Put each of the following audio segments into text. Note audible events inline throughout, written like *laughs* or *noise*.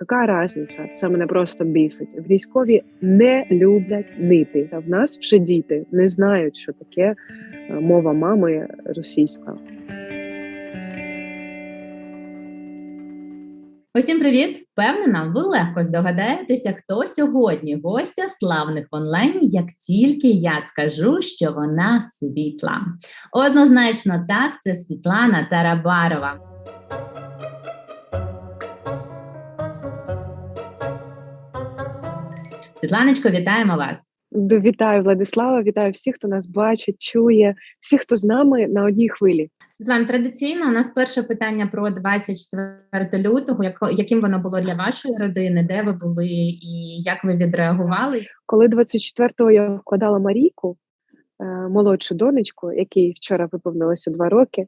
Яка різниця? Це мене просто бісить. Військові не люблять нити. В нас вже діти не знають, що таке е, мова мами російська. Усім привіт! Впевнена, ви легко здогадаєтеся, хто сьогодні гостя славних онлайн, як тільки я скажу, що вона світла. Однозначно, так, це Світлана Тарабарова. Світланочко, вітаємо вас! Вітаю Владислава, вітаю всіх, хто нас бачить, чує, всіх, хто з нами на одній хвилі. Світлана, традиційно у нас перше питання про 24 лютого. Як, яким воно було для вашої родини? Де ви були і як ви відреагували? Коли 24-го я вкладала Марійку, е, молодшу донечку, якій вчора виповнилося два роки,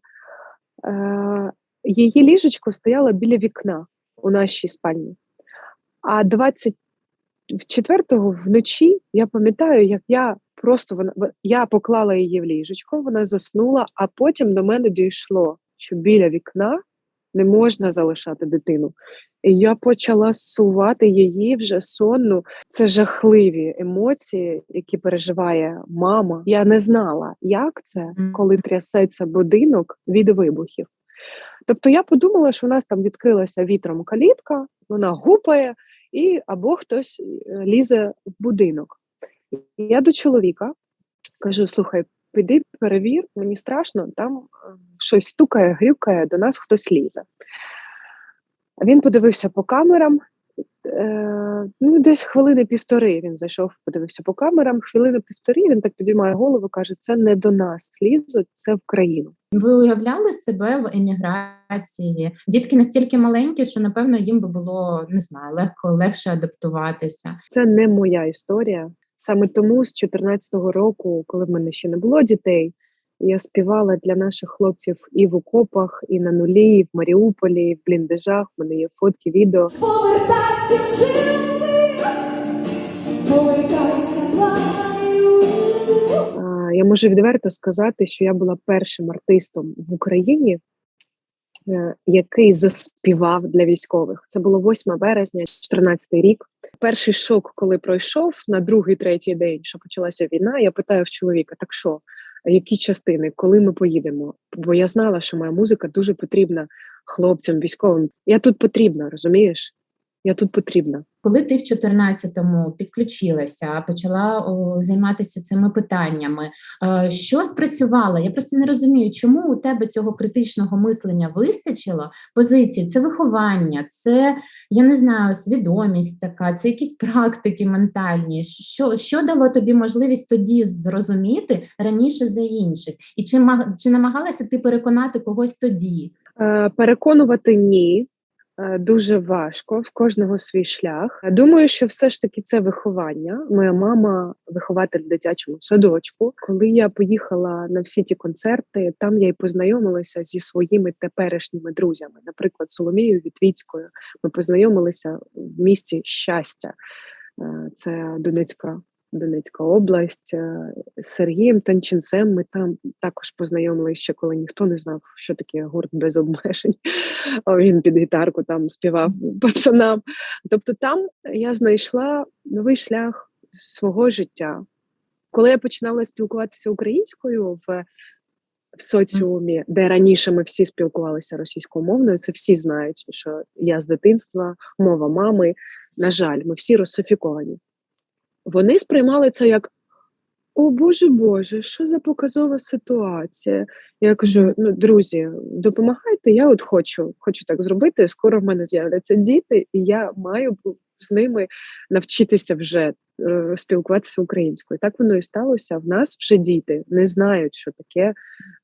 е, її ліжечко стояло біля вікна у нашій спальні. А 24-го вночі я пам'ятаю, як я просто вона я поклала її в ліжечко, вона заснула, а потім до мене дійшло, що біля вікна не можна залишати дитину. І я почала сувати її вже сонну. Це жахливі емоції, які переживає мама. Я не знала, як це, коли трясеться будинок від вибухів. Тобто я подумала, що у нас там відкрилася вітром калітка, вона гупає, і або хтось е, лізе в будинок. Я до чоловіка кажу: слухай, піди перевір, мені страшно, там е, щось стукає, грюкає, до нас хтось лізе. Він подивився по камерам. Е, ну, Десь хвилини півтори він зайшов, подивився по камерам. Хвилини півтори він так підіймає голову, каже: це не до нас лізуть, це в країну. Ви уявляли себе в еміграції? Дітки настільки маленькі, що напевно їм би було не знаю, легко легше адаптуватися. Це не моя історія. Саме тому з 14-го року, коли в мене ще не було дітей, я співала для наших хлопців і в окопах, і на нулі, і в Маріуполі, і в бліндажах. У мене є фотки, відео. Плаю. Я можу відверто сказати, що я була першим артистом в Україні, е, який заспівав для військових. Це було 8 березня, 14 рік. Перший шок, коли пройшов на другий, третій день, що почалася війна, я питаю в чоловіка: так що, які частини, коли ми поїдемо? Бо я знала, що моя музика дуже потрібна хлопцям, військовим. Я тут потрібна, розумієш? Я тут потрібна. Коли ти в 14-му підключилася, почала о, займатися цими питаннями, е, що спрацювало? Я просто не розумію, чому у тебе цього критичного мислення вистачило позиції? Це виховання, це я не знаю, свідомість така, це якісь практики ментальні. Що що дало тобі можливість тоді зрозуміти раніше за інших? І чи чи намагалася ти переконати когось тоді? Е, переконувати ні. Е, дуже важко в кожного свій шлях. Думаю, що все ж таки це виховання. Моя мама вихователь в дитячому садочку. Коли я поїхала на всі ті концерти, там я й познайомилася зі своїми теперішніми друзями, наприклад, Соломією Вітвіцькою. Ми познайомилися в місті щастя. Е, це Донецька Донецька область е, з Сергієм Танченцем. Ми там також познайомилися ще, коли ніхто не знав, що таке гурт без обмежень. Він під гітарку там співав пацанам. Тобто, там я знайшла новий шлях свого життя. Коли я починала спілкуватися українською в в соціумі, де раніше ми всі спілкувалися російськомовною, це всі знають, що я з дитинства, мова мами. На жаль, ми всі русифіковані вони сприймали це як о Боже Боже, що за показова ситуація? Я кажу: ну, друзі, допомагайте, я от хочу, хочу так зробити. Скоро в мене з'являться діти, і я маю з ними навчитися вже е, спілкуватися українською. Так воно і сталося. В нас вже діти не знають, що таке е,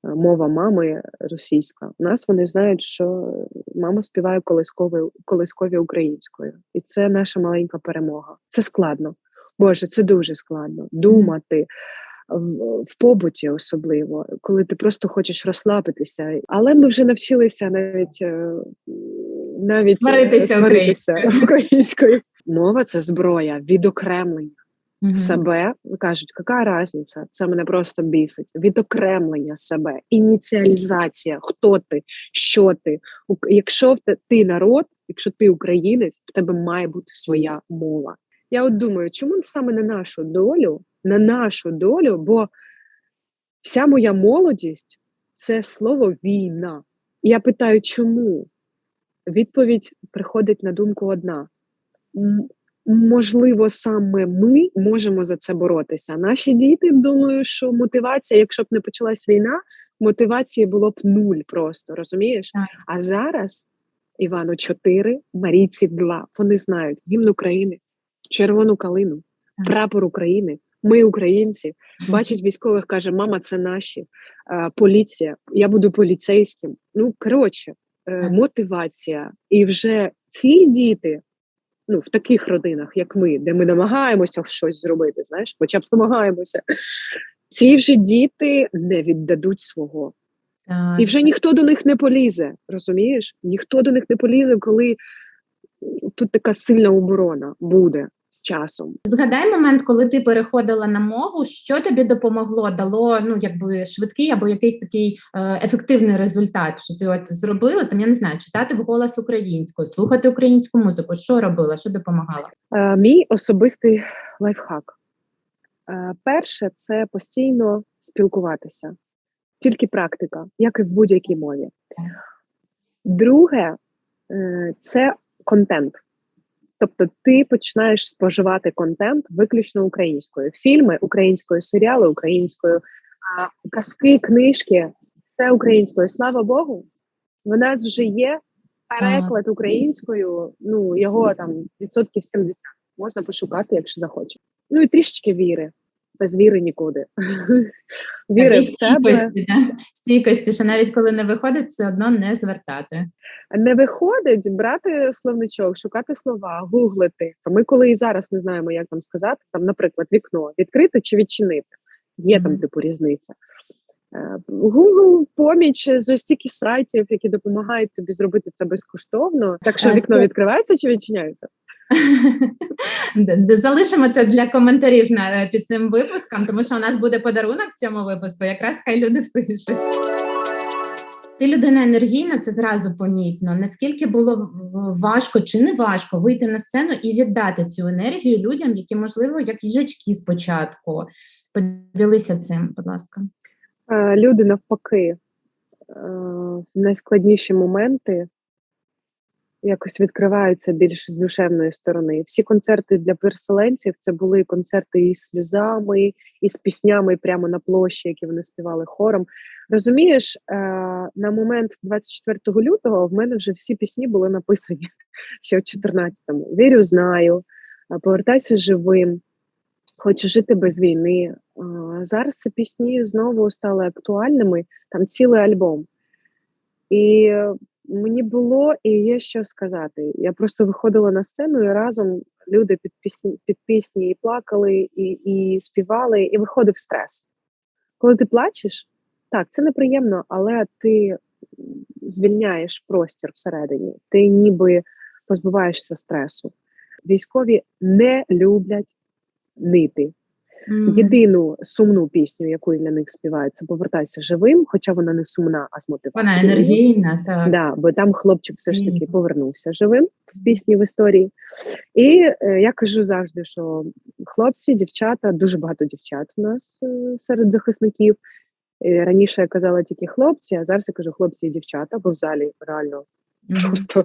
мова мами російська. У нас вони знають, що мама співає колискові, колискові українською, і це наша маленька перемога. Це складно. Боже, це дуже складно думати. В, побуті особливо, коли ти просто хочеш розслабитися, але ми вже навчилися навіть е, навіть е, сваритися, сваритися українською. Мова це зброя, відокремлення mm-hmm. себе. Кажуть, яка різниця? Це мене просто бісить. Відокремлення себе, ініціалізація, хто ти, що ти. Якщо ти народ, якщо ти українець, в тебе має бути своя мова. Я от думаю, чому саме на нашу долю, на нашу долю, бо вся моя молодість це слово війна. І я питаю, чому? Відповідь приходить на думку одна: можливо, саме ми можемо за це боротися. Наші діти, думаю, що мотивація, якщо б не почалась війна, мотивації було б нуль просто, розумієш? А зараз Івану 4, Марійці 2. Вони знають гімн України, червону калину, прапор України. Ми українці. Бачить військових, каже: мама, це наші. Е, поліція, я буду поліцейським. Ну, коротше, е, мотивація. І вже ці діти, ну, в таких родинах, як ми, де ми намагаємося щось зробити, знаєш, хоча б намагаємося. Ці вже діти не віддадуть свого. Так. І вже ніхто до них не полізе, розумієш? Ніхто до них не полізе, коли тут така сильна оборона буде з часом. Згадай момент, коли ти переходила на мову, що тобі допомогло, дало ну якби швидкий або якийсь такий е, ефективний результат, що ти от зробила там, я не знаю, читати вголос українською, слухати українську музику. Що робила, що допомагало? Е, мій особистий лайфхак. Е, перше, це постійно спілкуватися, тільки практика, як і в будь-якій мові. Друге, е, це контент. Тобто ти починаєш споживати контент виключно українською. Фільми українською, серіали українською, а казки, книжки все українською. Слава Богу, в нас вже є переклад українською. Ну його там відсотків 70. Можна пошукати, якщо захоче. Ну і трішечки віри. Без віри нікуди. *laughs* Віри в себе. стійкості, що навіть коли не виходить, все одно не звертати. Не виходить брати словничок, шукати слова, гуглити. Ми коли і зараз не знаємо, як там сказати, там, наприклад, вікно відкрити чи відчинити. Є там типу різниця. Е, Google поміч з стільки сайтів, які допомагають тобі зробити це безкоштовно. Так що вікно відкривається чи відчиняється? *laughs* Залишимо це для коментарів на е, під цим випуском, тому що у нас буде подарунок в цьому випуску. Якраз хай люди пишуть. Ти людина енергійна, це зразу помітно. Наскільки було важко чи не важко вийти на сцену і віддати цю енергію людям, які, можливо, як їжачки спочатку. Поділися цим, будь ласка. Е, Люди навпаки е, в найскладніші моменти якось відкриваються більш з душевної сторони. Всі концерти для переселенців це були концерти із сльозами, і з піснями прямо на площі, які вони співали хором. Розумієш, е, на момент 24 лютого в мене вже всі пісні були написані *laughs* ще в 14-му. Вірю, знаю, е, повертайся живим. Хочу жити без війни. Зараз ці пісні знову стали актуальними. Там цілий альбом. І е, мені було і є що сказати. Я просто виходила на сцену і разом люди під пісні, під пісні і плакали, і, і співали, і виходив стрес. Коли ти плачеш, так, це неприємно, але ти звільняєш простір всередині, ти ніби позбуваєшся стресу. Військові не люблять нити. Мгм. Єдину сумну пісню, яку для них співаю, це повертайся живим, хоча вона не сумна, а з мотивацією. Вона енергійна, так. Да, бо там хлопчик все ж таки повернувся живим в пісні в історії. І е, я кажу завжди, що хлопці, дівчата, дуже багато дівчат у нас е, серед захисників. Е, раніше я казала тільки хлопці, а зараз я кажу хлопці і дівчата, бо в залі реально Мгм. просто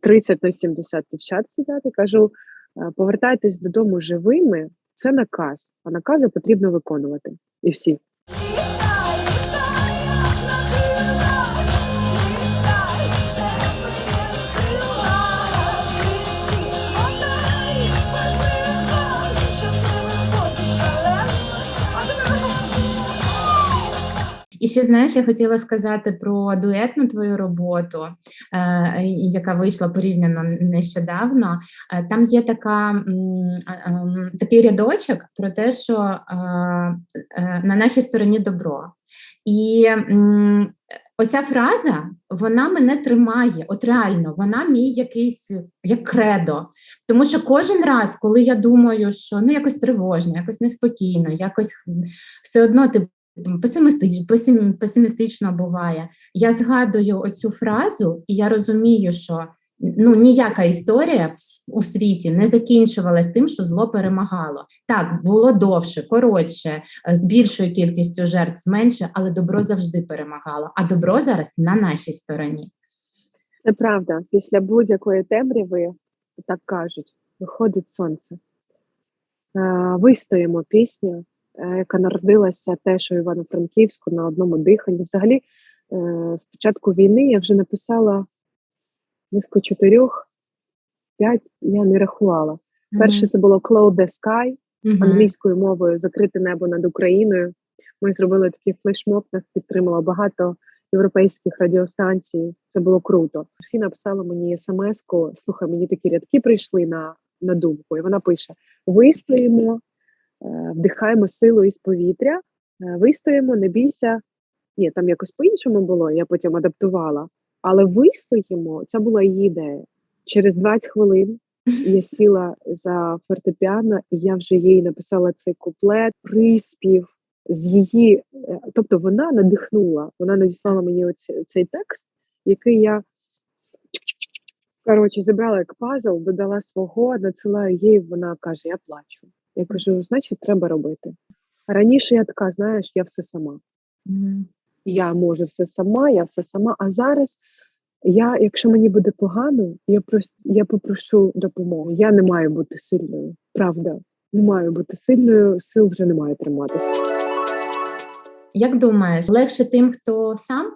30 на 70 дівчат сидять і кажу: е, повертайтесь додому живими. Це наказ, а накази потрібно виконувати. І всі. Ще знаєш, я хотіла сказати про дуетну твою роботу, яка вийшла порівняно нещодавно. Е, там є така, такий рядочок про те, що е, на нашій стороні добро. І оця фраза вона мене тримає. От реально, вона мій якийсь як кредо. Тому що кожен раз, коли я думаю, що ну якось тривожно, якось неспокійно, якось все одно ти песимістично, буває. Я згадую оцю фразу, і я розумію, що ну ніяка історія у світі не закінчувалась тим, що зло перемагало. Так, було довше, коротше, е, з більшою кількістю жертв, з меншою, але добро завжди перемагало. А добро зараз на нашій стороні. Це правда. Після будь-якої темряви, так кажуть, виходить сонце. Е, Вистоїмо пісню, яка народилася теж у Івано-Франківську на одному диханні. Взагалі, е, з початку війни я вже написала близько чотирьох, п'ять, я не рахувала. Перше це було Cloud the Sky англійською мовою Закрите небо над Україною. Ми зробили такий флешмоб, нас підтримало багато європейських радіостанцій. Це було круто. Софі написала мені смс-ку, слухай, мені такі рядки прийшли на, на думку, і вона пише: вистоїмо, е, вдихаємо силу із повітря, е, вистоїмо, не бійся. Ні, там якось по-іншому було, я потім адаптувала. Але вистоїмо, це була її ідея. Через 20 хвилин я *laughs* сіла за фортепіано, і я вже їй написала цей куплет, приспів з її. е, Тобто вона надихнула, вона надіслала мені оці- цей текст, який я коротше зібрала як пазл, додала свого, надсилаю їй. Вона каже: Я плачу. Я кажу, значить, треба робити. Раніше я така, знаєш, я все сама Мгм. я можу все сама, я все сама. А зараз я, якщо мені буде погано, я просто я попрошу допомоги. Я не маю бути сильною. Правда, не маю бути сильною, сил вже немає триматися. Як думаєш, легше тим, хто сам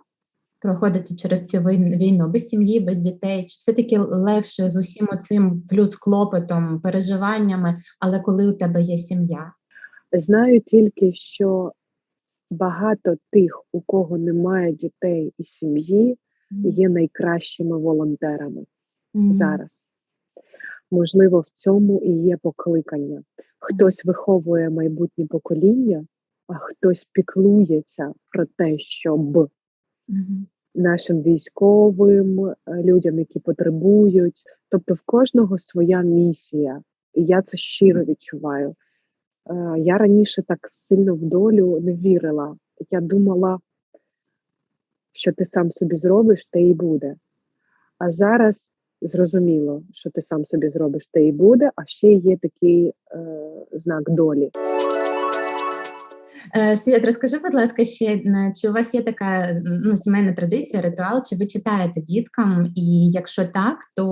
проходить через цю війну без сім'ї, без дітей, чи все-таки легше з усім оцим плюс клопотом, переживаннями, але коли у тебе є сім'я? Знаю тільки, що багато тих, у кого немає дітей і сім'ї, є найкращими волонтерами Мгм. зараз. Можливо, в цьому і є покликання. Хтось виховує майбутнє покоління, а хтось піклується про те, щоб. Нашим військовим, е, людям, які потребують. Тобто в кожного своя місія. І я це щиро відчуваю. Е, Я раніше так сильно в долю не вірила. Я думала, що ти сам собі зробиш, те і буде. А зараз зрозуміло, що ти сам собі зробиш, те і буде, а ще є такий е, знак долі. Е, Світ, розкажи, будь ласка, ще е, чи у вас є така ну, сімейна традиція, ритуал, чи ви читаєте діткам? І якщо так, то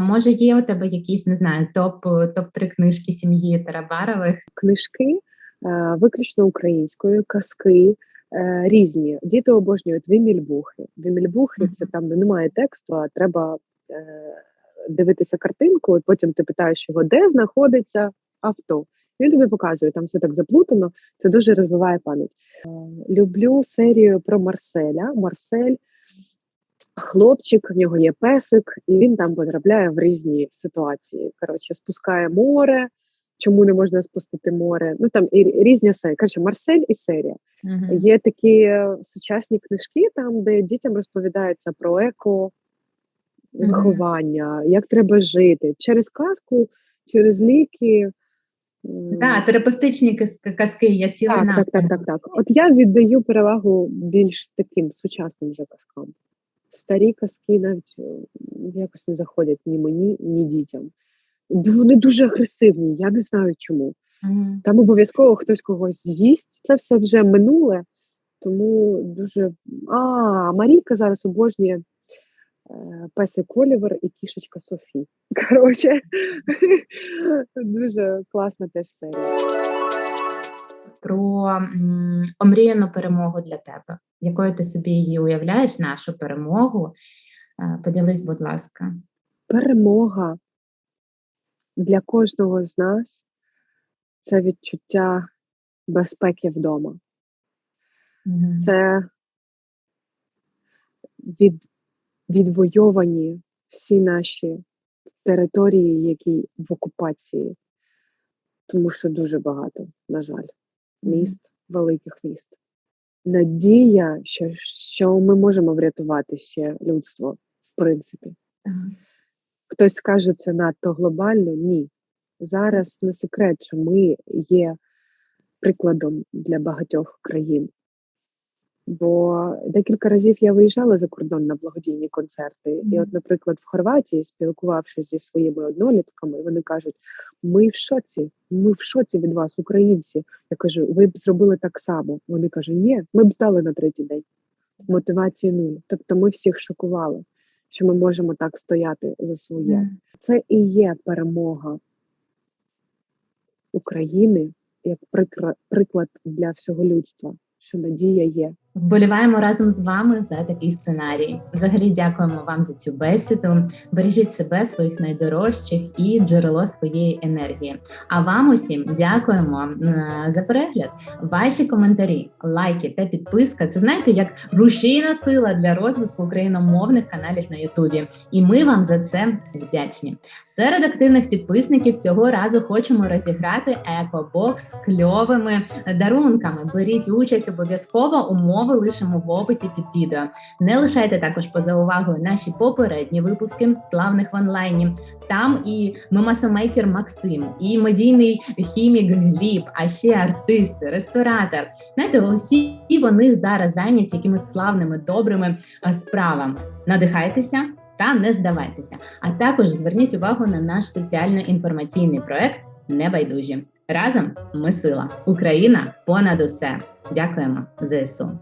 може є у тебе якісь не знаю, топ топ 3 книжки сім'ї Тарабарових? Книжки е, виключно українською, казки різні. Діти обожнюють вімільбухи. Вімільбухи це там, де немає тексту, а треба е, дивитися картинку, і потім ти питаєш його, де знаходиться авто. Він тобі показує, там все так заплутано. Це дуже розвиває пам'ять. Е, люблю серію про Марселя. Марсель хлопчик, в нього є песик, і він там потрапляє в різні ситуації. Коротше, спускає море. Чому не можна спустити море? Ну там і різні серії. Коротше, Марсель і серія. Мгм. Є такі сучасні книжки, там де дітям розповідається про еко виховання, як треба жити через казку, через ліки. Так, терапевтичні каз- казки, я цілий так, так, так, так, так. От я віддаю перевагу більш таким сучасним вже казкам. Старі казки навіть е, якось не заходять ні мені, ні дітям. Бо Вони дуже агресивні, я не знаю чому. Мгм. Там обов'язково хтось когось з'їсть. Це все вже минуле, тому дуже. А, Марійка зараз обожнює песик Олівер і кішечка Софі. *laughs* Коротше, дуже класна теж серія. Про м, омріяну перемогу для тебе. Якою ти собі її уявляєш, нашу перемогу? Е, Поділись, будь ласка. Перемога для кожного з нас це відчуття безпеки вдома. Мгм. Це від, відвойовані всі наші території, які в окупації, тому що дуже багато, на жаль, міст, великих міст. Надія, що, що ми можемо врятувати ще людство, в принципі. Хтось скаже це надто глобально. Ні. Зараз не секрет, що ми є прикладом для багатьох країн. Бо декілька разів я виїжджала за кордон на благодійні концерти. І, от, наприклад, в Хорватії, спілкувавшись зі своїми однолітками, вони кажуть: ми в шоці, ми в шоці від вас, українці. Я кажу, ви б зробили так само. Вони кажуть, ні, ми б здали на третій день. Мотивації нуль. Тобто ми всіх шокували, що ми можемо так стояти за своє. Мгм. Це і є перемога України як приклад для всього людства, що надія є. Вболіваємо разом з вами за такий сценарій. Взагалі дякуємо вам за цю бесіду. Бережіть себе, своїх найдорожчих і джерело своєї енергії. А вам усім дякуємо е, за перегляд. Ваші коментарі, лайки та підписка це знаєте як рушійна сила для розвитку україномовних каналів на Ютубі. І ми вам за це вдячні. Серед активних підписників цього разу хочемо розіграти екобокс з кльовими дарунками. Беріть участь обов'язково. Умови лишимо в описі під відео. Не лишайте також поза увагою наші попередні випуски славних в онлайні. Там і мемасомейкер Максим, і медійний хімік Гліб, а ще артисти, ресторатор. Знаєте, усі вони зараз зайняті якимись славними добрими справами. Надихайтеся. Та не здавайтеся. А також зверніть увагу на наш соціально-інформаційний проект Небайдужі. Разом ми сила. Україна понад усе. Дякуємо ЗСУ.